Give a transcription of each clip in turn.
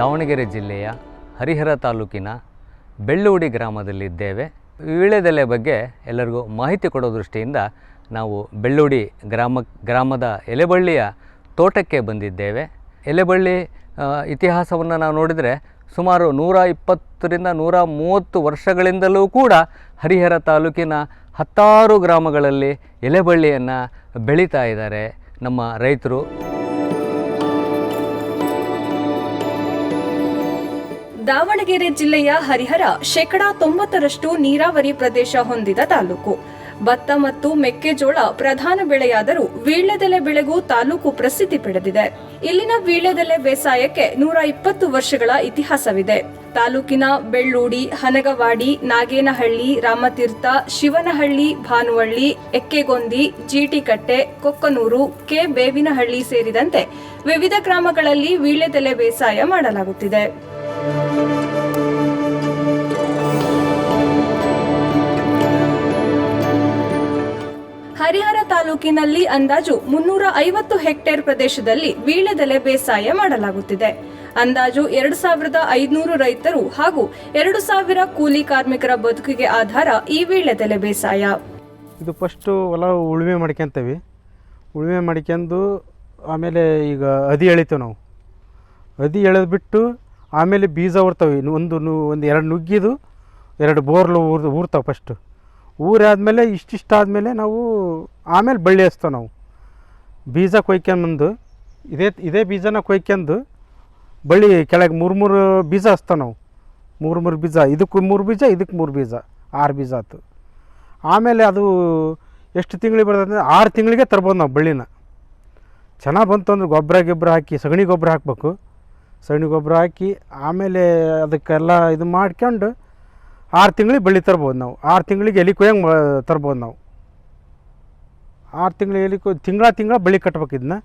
ದಾವಣಗೆರೆ ಜಿಲ್ಲೆಯ ಹರಿಹರ ತಾಲೂಕಿನ ಬೆಳ್ಳೂಡಿ ಗ್ರಾಮದಲ್ಲಿದ್ದೇವೆ. ವೀಳ್ಯದೆಲೆ ಬಗ್ಗೆ ಎಲ್ಲರಿಗೂ ಮಾಹಿತಿ ಕೊಡೋ ದೃಷ್ಟಿಯಿಂದ ನಾವು ಬೆಳ್ಳೂಡಿ ಗ್ರಾಮ, ಗ್ರಾಮದ ಎಲೆಬಳ್ಳಿಯ ತೋಟಕ್ಕೆ ಬಂದಿದ್ದೇವೆ. ಎಲೆಬಳ್ಳಿ ಇತಿಹಾಸವನ್ನು ನಾವು ನೋಡಿದರೆ ಸುಮಾರು ನೂರ ಇಪ್ಪತ್ತರಿಂದ ನೂರ ಮೂವತ್ತು ವರ್ಷಗಳಿಂದಲೂ ಕೂಡ ಹರಿಹರ ತಾಲೂಕಿನ ಹತ್ತಾರು ಗ್ರಾಮಗಳಲ್ಲಿ ಎಲೆಬಳ್ಳಿಯನ್ನು ಬೆಳೀತಾ ಇದ್ದಾರೆ ನಮ್ಮ ರೈತರು. ದಾವಣಗೆರೆ ಜಿಲ್ಲೆಯ ಹರಿಹರ ಶೇಕಡಾ ತೊಂಬತ್ತರಷ್ಟು ನೀರಾವರಿ ಪ್ರದೇಶ ಹೊಂದಿದ ತಾಲೂಕು. ಭತ್ತ ಮತ್ತು ಮೆಕ್ಕೆಜೋಳ ಪ್ರಧಾನ ಬೆಳೆಯಾದರೂ ವೀಳ್ಯದೆಲೆ ಬೆಳೆಗೂ ತಾಲೂಕು ಪ್ರಸಿದ್ಧಿ ಪಡೆದಿದೆ. ಇಲ್ಲಿನ ವೀಳ್ಯದೆಲೆ ಬೇಸಾಯಕ್ಕೆ ನೂರ ಇಪ್ಪತ್ತು ವರ್ಷಗಳ ಇತಿಹಾಸವಿದೆ. ತಾಲೂಕಿನ ಬೆಳ್ಳೂಡಿ, ಹನಗವಾಡಿ, ನಾಗೇನಹಳ್ಳಿ, ರಾಮತೀರ್ಥ, ಶಿವನಹಳ್ಳಿ, ಭಾನುವಳ್ಳಿ, ಎಕ್ಕೆಗೊಂದಿ, ಜೀಟಿಕಟ್ಟೆ, ಕೊಕ್ಕನೂರು, ಕೆ. ಬೇವಿನಹಳ್ಳಿ ಸೇರಿದಂತೆ ವಿವಿಧ ಗ್ರಾಮಗಳಲ್ಲಿ ವೀಳ್ಯದೆಲೆ ಬೇಸಾಯ ಮಾಡಲಾಗುತ್ತಿದೆ. ಹರಿಹರ ತಾಲೂಕಿನಲ್ಲಿ ಅಂದಾಜು ಮುನ್ನೂರ ಐವತ್ತು ಹೆಕ್ಟೇರ್ ಪ್ರದೇಶದಲ್ಲಿ ವೀಳ್ಯದೆಲೆ ಬೇಸಾಯ ಮಾಡಲಾಗುತ್ತಿದೆ. ಅಂದಾಜು ಎರಡು ಸಾವಿರದ ಐದುನೂರು ರೈತರು ಹಾಗೂ ಎರಡು ಸಾವಿರ ಕೂಲಿ ಕಾರ್ಮಿಕರ ಬದುಕಿಗೆ ಆಧಾರ ಈ ವೀಳ್ಯದೆಲೆ ಬೇಸಾಯ. ಇದು ಫಸ್ಟು ಹೊಲ ಉಳುಮೆ ಮಾಡ್ಕೊಂತೀವಿ. ಉಳುಮೆ ಮಾಡ್ಕೊಂಡು ಆಮೇಲೆ ಈಗ ಅದಿ ಎಳಿತೇವೆ ನಾವು. ಅದಿ ಎಳೆದ್ಬಿಟ್ಟು ಆಮೇಲೆ ಬೀಜ ಊರ್ತವೆ ಒಂದು ನು- ಒಂದು ಎರಡು ನುಗ್ಗಿದು ಎರಡು ಬೋರ್ಲು ಊರ್ ಊರ್ತಾವೆ ಫಸ್ಟು ಊರಾದಮೇಲೆ ಇಷ್ಟಿಷ್ಟು ಆದಮೇಲೆ ನಾವು ಆಮೇಲೆ ಬಳ್ಳಿ ಹಚ್ತೇವೆ ನಾವು. ಬೀಜ ಕೊಯ್ಕೊಂಬಂದು ಇದೇ ಇದೇ ಬೀಜನ ಕೊಯ್ಕೊಂಡು ಬಳ್ಳಿ ಕೆಳಗೆ ಮೂರು ಮೂರು ಬೀಜ ಹಚ್ತೇವೆ ನಾವು. ಮೂರು ಮೂರು ಬೀಜ. ಇದಕ್ಕೆ ಮೂರು ಬೀಜ, ಇದಕ್ಕೆ ಮೂರು ಬೀಜ. ಆರು ಬೀಜ ಆಯ್ತು. ಆಮೇಲೆ ಅದು ಎಷ್ಟು ತಿಂಗಳಿಗೆ ಬರ್ತದೆ ಆರು ತಿಂಗಳಿಗೆ ತರ್ಬೋದು ನಾವು ಬಳ್ಳಿನ. ಚೆನ್ನಾಗಿ ಬಂತು ಅಂದ್ರೆ ಗೊಬ್ಬರ ಗಿಬ್ಬರ ಹಾಕಿ, ಸಗಣಿ ಗೊಬ್ಬರ ಹಾಕಬೇಕು. ಸಗಣಿ ಗೊಬ್ಬರ ಹಾಕಿ ಆಮೇಲೆ ಅದಕ್ಕೆಲ್ಲ ಇದು ಮಾಡ್ಕೊಂಡು ಆರು ತಿಂಗಳಿಗೆ ಬಳ್ಳಿ ತರ್ಬೋದು ನಾವು. ಆರು ತಿಂಗಳಿಗೆ ಎಲೆ ಕೊಯ್ಯಂಗೆ ತರ್ಬೋದು ನಾವು. ಆರು ತಿಂಗಳಿಗೆ ಎಲೆ ಕೊಯ್ ತಿಂಗಳ ತಿಂಗಳ ಬಳ್ಳಿ ಕಟ್ಬೇಕು ಇದನ್ನ.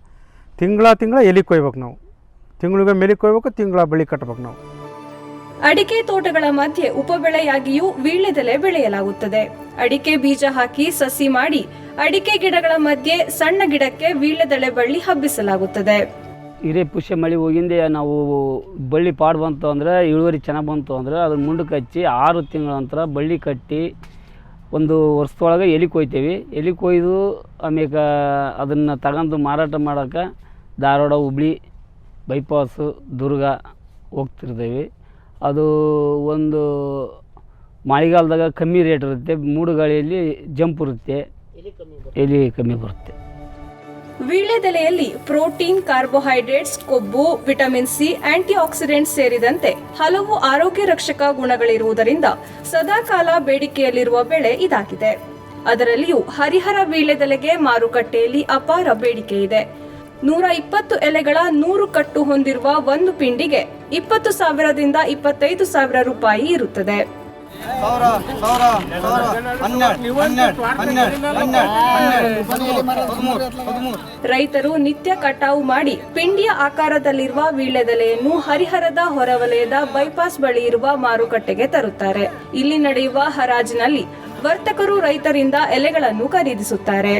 ತಿಂಗಳ ತಿಂಗಳ ಎಲೆ ಕೊಯ್ಬೇಕು ನಾವು. ತಿಂಗಳಿಗೆ ಮೇಲೆ ಕೊಯ್ಬೇಕು, ತಿಂಗಳ ಬೆಳೆ ಕಟ್ಬೇಕು ನಾವು. ಅಡಿಕೆ ತೋಟಗಳ ಮಧ್ಯೆ ಉಪಬೆಳೆಯಾಗಿಯೂ ವೀಳ್ಯದೆಲೆ ಬೆಳೆಯಲಾಗುತ್ತದೆ. ಅಡಿಕೆ ಬೀಜ ಹಾಕಿ ಸಸಿ ಮಾಡಿ ಅಡಿಕೆ ಗಿಡಗಳ ಮಧ್ಯೆ ಸಣ್ಣ ಗಿಡಕ್ಕೆ ವೀಳ್ಯದೆಲೆ ಬಳ್ಳಿ ಹಬ್ಬಿಸಲಾಗುತ್ತದೆ. ಹಿರೇ ಪುಷ್ಯ ಮಳೆ ಹೋಗಿಂದೆ ನಾವು ಬಳ್ಳಿ ಪಾಡು ಬಂತು ಅಂದರೆ ಇಳುವರಿ ಚೆನ್ನಾಗಿ ಬಂತು ಅಂದರೆ ಅದನ್ನು ಮುಂಡಕ್ಕೆ ಹಚ್ಚಿ ಆರು ತಿಂಗಳ ನಂತರ ಬಳ್ಳಿ ಕಟ್ಟಿ ಒಂದು ವರ್ಷದೊಳಗೆ ಎಲೆ ಕೊಯ್ತೇವೆ. ಎಲೆ ಕೊಯ್ದು ಆಮೇಲೆ ಅದನ್ನು ತಗೊಂಡು ಮಾರಾಟ ಮಾಡೋಕೆ ಧಾರವಾಡ ಹುಬ್ಳಿ ಬೈಪಾಸು ದುರ್ಗ ಹೋಗ್ತಿರ್ತೇವೆ. ಅದು ಒಂದು ಮಳೆಗಾಲದಾಗ ಕಮ್ಮಿ ರೇಟ್ ಇರುತ್ತೆ. ಮೂಡು ಗಾಳಿಯಲ್ಲಿ ಜಂಪ್ ಇರುತ್ತೆ. ಎಲೆ ಕಮ್ಮಿ ಬರುತ್ತೆ. ವೀಳ್ಯದೆಲೆಯಲ್ಲಿ ಪ್ರೋಟೀನ್, ಕಾರ್ಬೋಹೈಡ್ರೇಟ್ಸ್, ಕೊಬ್ಬು, ವಿಟಮಿನ್ ಸಿ ಆಂಟಿ ಆಕ್ಸಿಡೆಂಟ್ಸ್ ಸೇರಿದಂತೆ ಹಲವು ಆರೋಗ್ಯ ರಕ್ಷಕ ಗುಣಗಳಿರುವುದರಿಂದ ಸದಾಕಾಲ ಬೇಡಿಕೆಯಲ್ಲಿರುವ ಬೆಳೆ ಇದಾಗಿದೆ. ಅದರಲ್ಲಿಯೂ ಹರಿಹರ ವೀಳ್ಯದೆಲೆಗೆ ಮಾರುಕಟ್ಟೆಯಲ್ಲಿ ಅಪಾರ ಬೇಡಿಕೆ ಇದೆ. ನೂರ ಇಪ್ಪತ್ತು ಎಲೆಗಳ ನೂರು ಕಟ್ಟು ಹೊಂದಿರುವ ಒಂದು ಪಿಂಡಿಗೆ ಇಪ್ಪತ್ತು ಸಾವಿರದಿಂದ ಇಪ್ಪತ್ತೈದು ಸಾವಿರ ರೂಪಾಯಿ ಇರುತ್ತದೆ. ಸಾವಿರ ಸಾವಿರ ಸಾವಿರ ಹನ್ನೆರಡು ಹನ್ನೆರಡು ಹನ್ನೆರಡು ಹನ್ನೆರಡು ಹನ್ನೆರಡು ಹದಿಮೂರು ಹದಿಮೂರು ರೈತರು ನಿತ್ಯ ಕಟಾವು ಮಾಡಿ ಪಿಂಡಿಯ ಆಕಾರದಲ್ಲಿರುವ ವೀಳ್ಯದೆಲೆಯನ್ನು ಹರಿಹರದ ಹೊರವಲಯದ ಬೈಪಾಸ್ ಬಳಿ ಇರುವ ಮಾರುಕಟ್ಟೆಗೆ ತರುತ್ತಾರೆ. ಇಲ್ಲಿ ನಡೆಯುವ ಹರಾಜಿನಲ್ಲಿ ವರ್ತಕರು ರೈತರಿಂದ ಎಲೆಗಳನ್ನು ಖರೀದಿಸುತ್ತಾರೆ.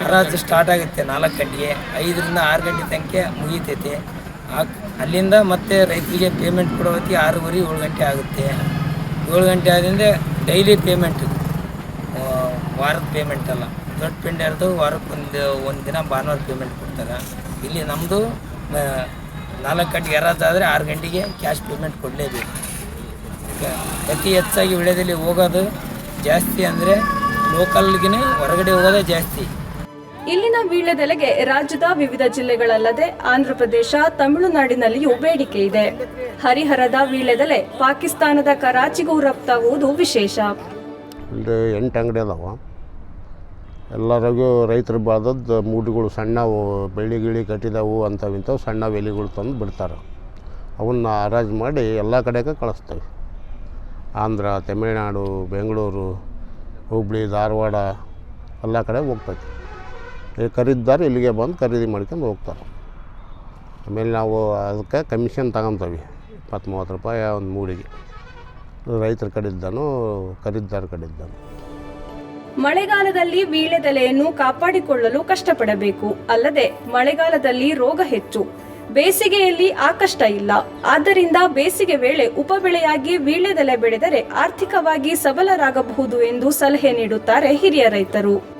ಹರಾಜು ಸ್ಟಾರ್ಟ್ ಆಗುತ್ತೆ ನಾಲ್ಕು ಗಂಟೆಗೆ ಐದರಿಂದ ಆರು ಗಂಟೆ ತನಕ ಮುಗಿತೈತೆ. ಅಲ್ಲಿಂದ ಮತ್ತೆ ರೈತರಿಗೆ ಪೇಮೆಂಟ್ ಕೊಡೋ ಹೊತ್ತಿಗೆ ಆರೂವರೆ ಏಳು ಗಂಟೆ ಆಗುತ್ತೆ. ಏಳು ಗಂಟೆ ಆದ್ರಿಂದ ಡೈಲಿ ಪೇಮೆಂಟ್ ವಾರದ ಪೇಮೆಂಟ್ ಅಲ್ಲ. ದೊಡ್ಡ ಪಿಂಡಿ ಇರೋದು ವಾರಕ್ಕೆ ಒಂದು ಒಂದು ದಿನ ಭಾನುವಾರ ಪೇಮೆಂಟ್ ಕೊಡ್ತಾರೆ. ಇಲ್ಲಿ ನಮ್ಮದು ನಾಲ್ಕು ಗಂಟೆಗೆ ಯಾರಾದ್ರೆ ಆರು ಗಂಟೆಗೆ ಕ್ಯಾಶ್ ಪೇಮೆಂಟ್ ಕೊಡಲೇಬೇಕು. ಅತಿ ಹೆಚ್ಚಾಗಿ ವಿಳ್ಯದಲ್ಲಿ ಹೋಗೋದು ಜಾಸ್ತಿ ಅಂದರೆ ಲೋಕಲ್ಗಿನೇ ಹೊರಗಡೆ ಹೋಗೋದೇ ಜಾಸ್ತಿ. ಇಲ್ಲಿನ ವೀಳ್ಯದೆಲೆಗೆ ರಾಜ್ಯದ ವಿವಿಧ ಜಿಲ್ಲೆಗಳಲ್ಲದೆ ಆಂಧ್ರಪ್ರದೇಶ, ತಮಿಳುನಾಡಿನಲ್ಲಿಯೂ ಬೇಡಿಕೆ ಇದೆ. ಹರಿಹರದ ವೀಳ್ಯದೆಲೆ ಪಾಕಿಸ್ತಾನದ ಕರಾಚಿಗೂ ರಫ್ತಾಗುವುದು ವಿಶೇಷ. ಒಂದು ಎಂಟು ಅಂಗಡಿ ಅದಾವ. ಎಲ್ಲರಿಗೂ ರೈತರು ಬೆಳೆದದ್ದು ಮೂಡುಗಳು ಸಣ್ಣವು, ಬೆಳ್ಳಿ ಗಿಳಿ ಕಟ್ಟಿದವು ಅಂಥವು ಇಂಥವು ಸಣ್ಣ ಎಲೆಗಳು ತಂದು ಬಿಡ್ತಾರೆ. ಅವನ್ನ ಹರಾಜು ಮಾಡಿ ಎಲ್ಲ ಕಡೆಗೆ ಕಳಿಸ್ತೇವೆ. ಆಂಧ್ರ, ತಮಿಳುನಾಡು, ಬೆಂಗಳೂರು, ಹುಬ್ಳಿ, ಧಾರವಾಡ ಎಲ್ಲ ಕಡೆ ಹೋಗ್ತೈತಿ. ಖರೀದಿದಾರ ಇಲ್ಲಿಗೆ ಬಂದು ಖರೀದಿ ಮಾಡ್ಕೊಂಡು ಹೋಗ್ತಾರೆ. ಆಮೇಲೆ ನಾವು ಅದಕ್ಕೆ ಕಮಿಷನ್ ತಗೊತೀವಿ. ಇಪ್ಪತ್ತು ಮೂವತ್ತು ರೂಪಾಯಿ ಒಂದು ಮೂಡಿಗೆ. ರೈತರ ಕಡೆಯಿಂದನೂ ಖರೀದಿದಾರ ಕಡೆಯಿಂದನೂ. ಮಳೆಗಾಲದಲ್ಲಿ ವೀಳ್ಯದೆಲೆಯನ್ನು ಕಾಪಾಡಿಕೊಳ್ಳಲು ಕಷ್ಟಪಡಬೇಕು. ಅಲ್ಲದೆ ಮಳೆಗಾಲದಲ್ಲಿ ರೋಗ ಹೆಚ್ಚು. ಬೇಸಿಗೆಯಲ್ಲಿ ಆ ಕಷ್ಟ ಇಲ್ಲ. ಆದ್ದರಿಂದ ಬೇಸಿಗೆ ವೇಳೆ ಉಪಬೆಳೆಯಾಗಿ ವೀಳ್ಯದೆಲೆ ಬೆಳೆದರೆ ಆರ್ಥಿಕವಾಗಿ ಸಬಲರಾಗಬಹುದು ಎಂದು ಸಲಹೆ ನೀಡುತ್ತಾರೆ ಹಿರಿಯ ರೈತರು.